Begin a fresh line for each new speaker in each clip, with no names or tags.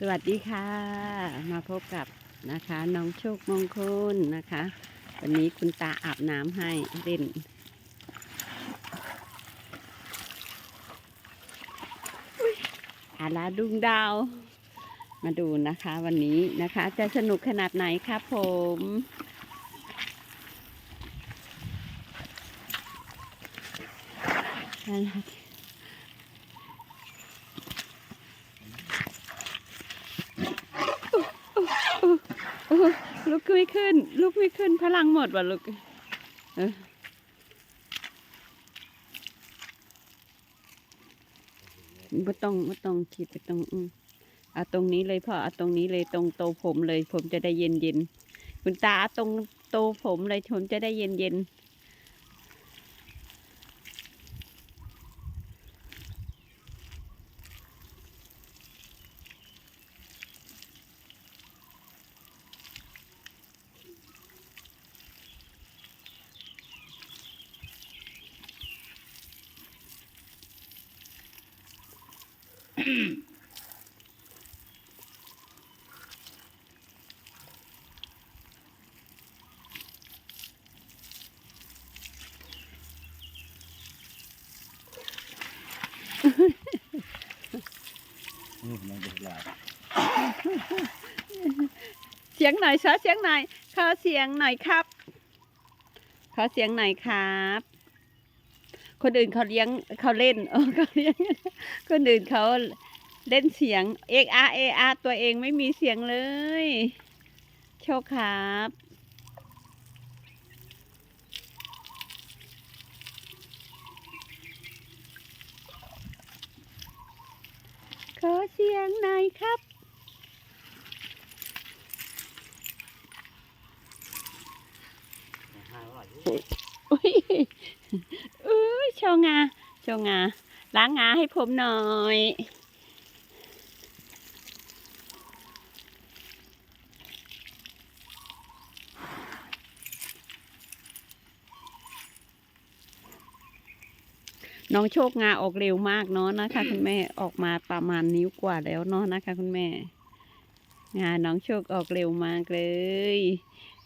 สวัสดีค่ะ มาพบกับนะคะน้องโชคมงคลนะคะ วันนี้คุณตาอาบน้ำให้เล่น อาลาดุงดาว มาดูนะคะวันนี้นะคะ จะสนุกขนาดไหนครับผมน่ารัก โอ้ ลุกไม่ขึ้น ลุกไม่ขึ้นพลังหมดว่ะลุกเออไม่ต้องไม่ต้องคิดไปตรงอืมเอาตรงนี้เลยพ่อเอาตรงนี้เลยตรงโตผมเลย ผมจะได้เย็นเย็นคุณตาตรงโตผมเลยผมจะได้เย็นเย็นๆ
นี่มันจะลาย
เสียงหน่อยเสียงหน่อยขอเสียงหน่อยครับขอเสียงหน่อยครับ คนอื่นเขาเลี้ยงเขาเล่นเออเขาเลี้ยง คนอื่นเขาเล่นเสียงเอกอาเออาตัวเองไม่มีเสียงเลย โชคครับขอเสียงหน่อยครับ
ห้าร้อย
อุ้ยอุ้ย โชว์งาโชว์งาล้างงาให้ผมหน่อยน้องโชคงาออกเร็วมากเนาะนะคะ คุณแม่ออกมาประมาณนิ้วกว่าแล้วเนาะนะคะ คุณแม่ งาน้องโชคออกเร็วมากเลย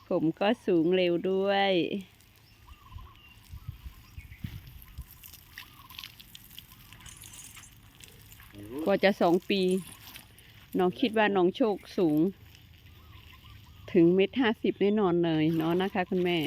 ผมก็สูงเร็วด้วย กว่าจะสองปี น้องคิดว่าน้องโชคสูง ถึงเมตรห้าสิบแน่นอนเลยเนาะนะคะคุณแม่